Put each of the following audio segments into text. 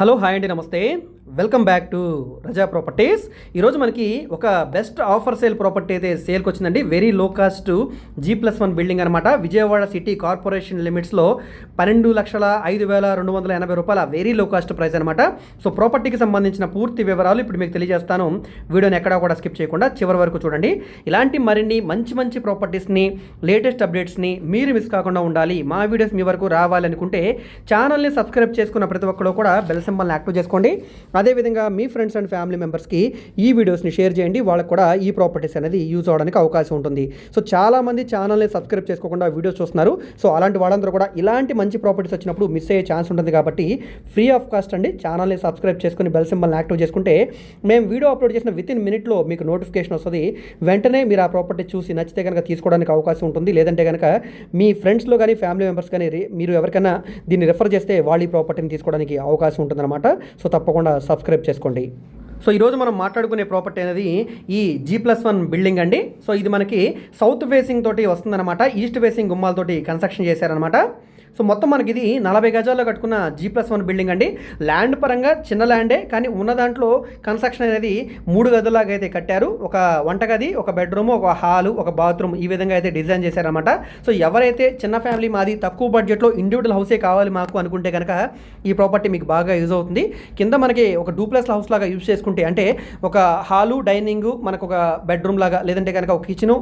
Hello hi అండి నమస్తే. Welcome back to Raza properties ఈరోజు మనకి ఒక బెస్ట్ ఆఫర్ సేల్ ప్రాపర్టీ అయితే సేల్కి వచ్చిందండి. Very low cost G plus one building అనమాట విజయవాడ సిటీ కార్పొరేషన్ లిమిట్స్లో పన్నెండు లక్షల ఐదు వేల రెండు వందల ఎనభై రూపాయల వెరీ లో కాస్ట్ ప్రైస్ అనమాట సో ప్రాపర్టీకి సంబంధించిన పూర్తి వివరాలు ఇప్పుడు మీకు తెలియజేస్తాను. వీడియోని ఎక్కడా కూడా స్కిప్ చేయకుండా చివరి వరకు చూడండి. ఇలాంటి మరిన్ని మంచి మంచి ప్రాపర్టీస్ని లేటెస్ట్ అప్డేట్స్ని మీరు మిస్ కాకుండా ఉండాలి. మా వీడియోస్ మీ వరకు రావాలనుకుంటే ఛానల్ని సబ్స్క్రైబ్ చేసుకున్న ప్రతి ఒక్కరు కూడా బెల్ సింబల్ని యాక్టివ్ చేసుకోండి. అదేవిధంగా మీ ఫ్రెండ్స్ అండ్ ఫ్యామిలీ మెంబర్స్కి ఈ వీడియోస్ని షేర్ చేయండి. వాళ్ళకు కూడా ఈ ప్రాపర్టీస్ అనేది యూజ్ అవడానికి అవకాశం ఉంటుంది. సో చాలామంది ఛానల్ని సబ్స్క్రైబ్ చేసుకోకుండా వీడియోస్ చూస్తున్నారు. సో అలాంటి వాళ్ళందరూ కూడా ఇలాంటి మంచి ప్రాపర్టీస్ వచ్చినప్పుడు మిస్ అయ్యే ఛాన్స్ ఉంటుంది కాబట్టి ఫ్రీ ఆఫ్ కాస్ట్ అండి ఛానల్ని సబ్స్క్రైబ్ చేసుకుని బెల్ సింబల్ని యాక్టివ్ చేసుకుంటే మేము వీడియో అప్లోడ్ చేసిన విత్ ఇన్ మినిట్లో మీకు నోటిఫికేషన్ వస్తుంది. వెంటనే మీరు ఆ ప్రాపర్టీ చూసి నచ్చితే కనుక తీసుకోవడానికి అవకాశం ఉంటుంది. లేదంటే కనుక మీ ఫ్రెండ్స్లో కానీ ఫ్యామిలీ మెంబర్స్ కానీ మీరు ఎవరికైనా దీన్ని రిఫర్ చేస్తే వాళ్ళ ఈ ప్రాపర్టీని తీసుకోవడానికి అవకాశం ఉంటుంది. ఉంటుందన్నమాట. సో తప్పకుండా సబ్స్క్రైబ్ చేసుకోండి. సో ఈరోజు మనం మాట్లాడుకునే ప్రాపర్టీ అనేది ఈ జీ ప్లస్ వన్ బిల్డింగ్ అండి. సో ఇది మనకి సౌత్ ఫేసింగ్ తోటి వస్తుందన్నమాట. ఈస్ట్ ఫేసింగ్ గుమ్మాలతోటి కన్స్ట్రక్షన్ చేశారనమాట సో మొత్తం మనకి ఇది నలభై గజాల్లో కట్టుకున్న జీ ప్లస్ వన్ బిల్డింగ్ అండి. ల్యాండ్ పరంగా చిన్న ల్యాండే కానీ ఉన్న దాంట్లో కన్స్ట్రక్షన్ అనేది మూడు గదులాగా అయితే కట్టారు. ఒక వంటగది ఒక బెడ్రూమ్ ఒక హాలు ఒక బాత్రూమ్ ఈ విధంగా అయితే డిజైన్ చేశారనమాట సో ఎవరైతే చిన్న ఫ్యామిలీ మాది తక్కువ బడ్జెట్లో ఇండివిజువల్ హౌసే కావాలి మాకు అనుకుంటే కనుక ఈ ప్రాపర్టీ మీకు బాగా యూజ్ అవుతుంది. కింద మనకి ఒక డూప్లెస్ హౌస్ లాగా యూజ్ చేసుకుంటే అంటే ఒక హాలు డైనింగ్ మనకు ఒక బెడ్రూమ్ లాగా లేదంటే కనుక ఒక కిచెను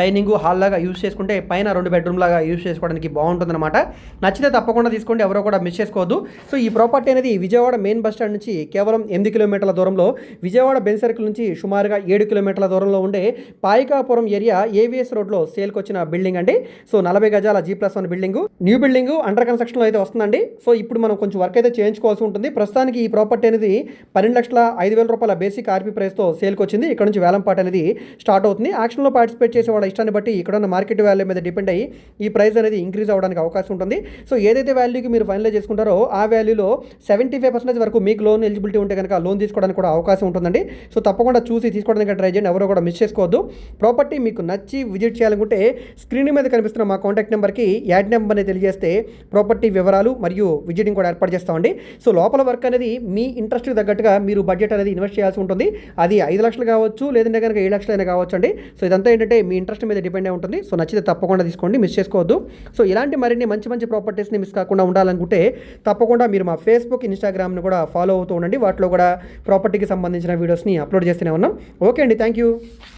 డైనింగ్ హాల్ లాగా యూజ్ చేసుకుంటే పైన రెండు బెడ్రూమ్ లాగా యూజ్ చేసుకోవడానికి బాగుంటుందన్నమాట. నచ్చితే తప్పకుండా తీసుకోండి ఎవరో కూడా మిస్ చేసుకోవద్దు. సో ఈ ప్రాపర్టీ అనేది విజయవాడ మెయిన్ బస్ స్టాండ్ నుంచి కేవలం ఎనిమిది కిలోమీటర్ల దూరంలో విజయవాడ బెన్ సర్కిల్ నుంచి సుమారుగా ఏడు కిలోమీటర్ల దూరంలో ఉండే పాయికాపురం ఏరియా ఏవిఎస్ రోడ్లో సేల్కి వచ్చిన బిల్డింగ్ అండి. సో నలభై గజాల G plus one building new building under కన్స్ట్రక్షన్లో అయితే వస్తుందండి. సో ఇప్పుడు మనం కొంచెం వర్క్ అయితే చేయించుకోవాల్సి ఉంటుంది. ప్రస్తుతానికి ఈ ప్రాపర్టీ అనేది పన్నెండు లక్షల ఐదు వేల రూపాయల బేసిక్ ఆర్పీ ప్రైస్తో సేల్కి వచ్చింది. ఇక్కడ నుంచి వేలంపాట అనేది స్టార్ట్ అవుతుంది. యాక్షన్లో పార్టిసిపేట్ చేసే వాళ్ళ ఇష్టాన్ని బట్టి ఇక్కడ ఉన్న మార్కెట్ వాల్యూ మీద డిపెండ్ అయ్యి ఈ ప్రైస్ అనేది ఇంక్రీజ్ అవ్వడానికి అవకాశం ఉంటుంది. సో ఏదైతే వాల్యూకి మీరు ఫైనలైజ్ చేసుకుంటారో ఆ వాల్యూలో సెవెంటీ ఫైవ్ పర్సెంటేజ్ వరకు మీకు లోన్ ఎలిజిబిలిటీ ఉంటే కనుక లోన్ తీసుకోవడానికి కూడా అవకాశం ఉంటుందండి. సో తప్పకుండా చూసి తీసుకోవడానికి ట్రై చేయండి ఎవరో కూడా మిస్ చేసుకోవద్దు. ప్రాపర్టీ మీకు నచ్చి విజిట్ చేయాలనుకుంటే స్క్రీన్ మీద కనిపిస్తున్న మా కాంటాక్ట్ నెంబర్కి యాడ్ నెంబర్ని తెలియజేస్తే ప్రాపర్టీ వివరాలు మరియు విజిటింగ్ కూడా ఏర్పాటు చేస్తామండి. సో లోపల వర్క్ అనేది మీ ఇంట్రెస్ట్కి తగ్గట్టుగా మీరు బడ్జెట్ అనేది ఇన్వెస్ట్ చేయాల్సి ఉంటుంది. అది ఐదు లక్షలు కావచ్చు లేదంటే కనుక ఏడు లక్షలు అయినా కావచ్చు అండి. సో ఇదంతా ఏంటంటే మీ ఇంట్రెస్ట్ మీద డిపెండ్ అయి ఉంటుంది. సో నచ్చితే తప్పకుండా తీసుకోండి మిస్ చేసుకోవద్దు. సో ఇలాంటి మరిన్ని మంచి మంచి ప్రాపర్టీస్ని మిస్ కాకుండా ఉండాలనుకుంటే తప్పకుండా మీరు మా ఫేస్బుక్ ఇన్స్టాగ్రామ్ని కూడా ఫాలో అవుతూ ఉండండి. వాటిలో కూడా ప్రాపర్టీకి సంబంధించిన వీడియోస్ని అప్లోడ్ చేస్తూనే ఉన్నాం. ఓకే అండి థ్యాంక్ యూ